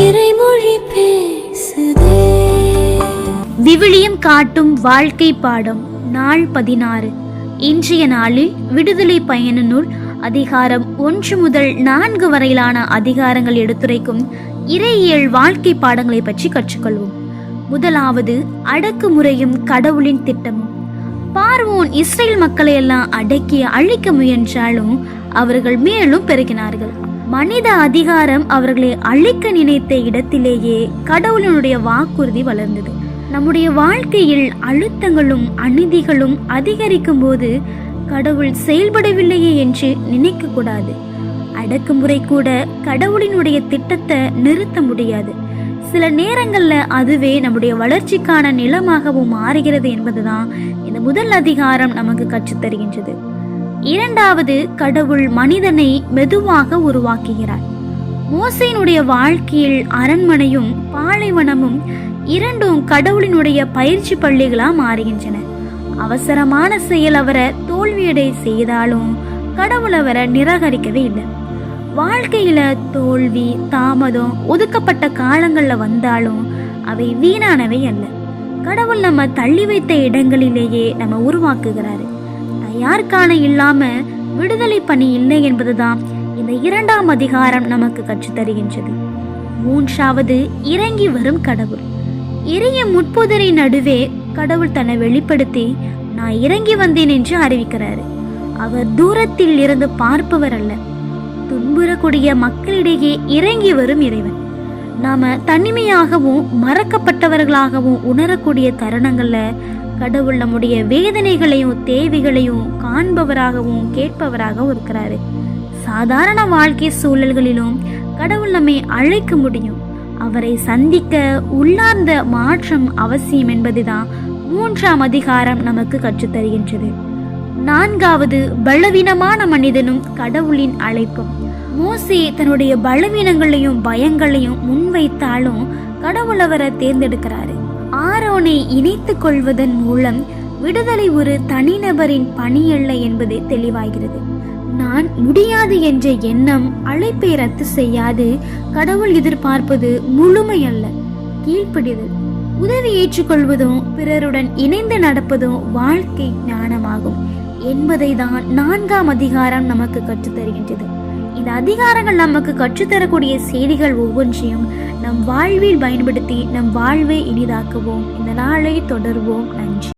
இறைமொழி பேசுதே. விவிலியம் காட்டும் வாழ்க்கை பாடம் நாள் பதினாறு. இன்றைய நாளில் விடுதலை பயண நூல் அதிகாரம் ஒன்று முதல் நான்கு வரையிலான அதிகாரங்கள் எடுத்துரைக்கும் இறையியல் வாழ்க்கை பாடங்களை பற்றி கற்றுக்கொள்வோம். முதலாவது அடக்குமுறையும் கடவுளின் திட்டமும். பார்வோன் இஸ்ரேல் மக்களை எல்லாம் அடக்கி அழிக்க முயன்றாலும் அவர்கள் மேலும் பெருகினார்கள். மனித அதிகாரம் அவர்களை அழிக்க நினைத்த இடத்திலேயே கடவுளினுடைய வாக்குறுதி வளர்ந்தது. நம்முடைய வாழ்க்கையில் அழுத்தங்களும் அநீதிகளும் அதிகரிக்கும் போது கடவுள் செயல்படவில்லையே என்று நினைக்க கூடாது அடக்குமுறை கூட கடவுளினுடைய திட்டத்தை நிறுத்த முடியாது. சில நேரங்களில் அதுவே நம்முடைய வளர்ச்சிக்கான நிலமாகவும் மாறுகிறது என்பதுதான் இந்த முதல் அதிகாரம் நமக்கு கற்றுத்தருகின்றது. தருகின்றது இரண்டாவது கடவுள் மனிதனை மெதுவாக உருவாக்குகிறார். மோசையினுடைய வாழ்க்கையில் அரண்மனையும் பாலைவனமும் இரண்டும் கடவுளினுடைய பயிற்சி பள்ளிகளாக மாறுகின்றன. அவசரமான செயல் அவரை தோல்வியடை செய்தாலும் கடவுள் அவரை நிராகரிக்கவே இல்லை. வாழ்க்கையில தோல்வி தாமதம் ஒதுக்கப்பட்ட காலங்கள்ல வந்தாலும் அவை வீணானவை அல்ல. கடவுள் நம்ம தள்ளி வைத்த இடங்களிலேயே நம்ம உருவாக்குகிறாரு. தயார் இல்லாம விடுதலை பணி இல்லை என்பதுதான் இந்த இரண்டாம் அதிகாரம் நமக்கு கற்று தருகின்றது. மூன்றாவது இறங்கி வரும் கடவுள். இறைய முட்புதரை நடுவே கடவுள் தன்னை வெளிப்படுத்தி நான் இறங்கி வந்தேன் என்று அறிவிக்கிறாரு. அவர் தூரத்தில் இருந்து பார்ப்பவர் அல்ல. துன்புறக்கூடிய மக்களிடையே இறங்கி வரும் இறைவன். நாம தனிமையாகவும் மறக்கப்பட்டவர்களாகவும் உணரக்கூடிய தருணங்கள்ல கடவுள் நம்முடைய வேதனைகளையும் தேவைகளையும் காண்பவராகவும் கேட்பவராகவும் இருக்கிறாரு. சாதாரண வாழ்க்கை சூழல்களிலும் கடவுள் நம்மை அழைக்க முடியும். அவரை சந்திக்க உள்ளார்ந்த மாற்றம் அவசியம் என்பதுதான் மூன்றாம் அதிகாரம் நமக்கு கற்றுத்தருகின்றது. நான்காவது பலவீனமான மனிதனும் கடவுளின் அழைப்பும். மோசே தன்னுடைய பலவீனங்களையும் பயங்களையும் முன்வைத்தாலும் கடவுள் அவரை தேர்ந்தெடுக்கிறார். ஆரோனை இணைத்துக் கொள்வதன் மூலம் விடுதலை ஒரு தனிநபரின் பணி அல்ல என்பது தெளிவாகிறது. நான் முடியாது என்ற எண்ணம் அழைப்பை ரத்து செய்யாது கடவுள் எதிர்பார்ப்பது முழுமை அல்ல கீழ்ப்படிதல். உதவி ஏற்றுக்கொள்வதும் பிறருடன் இணைந்து நடப்பதும் வாழ்க்கை ஞானமாகும் என்பதை தான் நான்காம் அதிகாரம் நமக்கு கற்றுத்தருகின்றது. இந்த அதிகாரங்கள் நமக்கு கற்றுத்தரக்கூடிய செய்திகள் ஒவ்வொன்றையும் நம் வாழ்வில் பயன்படுத்தி நம் வாழ்வை இனிதாக்குவோம். இந்த நாளை தொடர்வோம். நன்றி.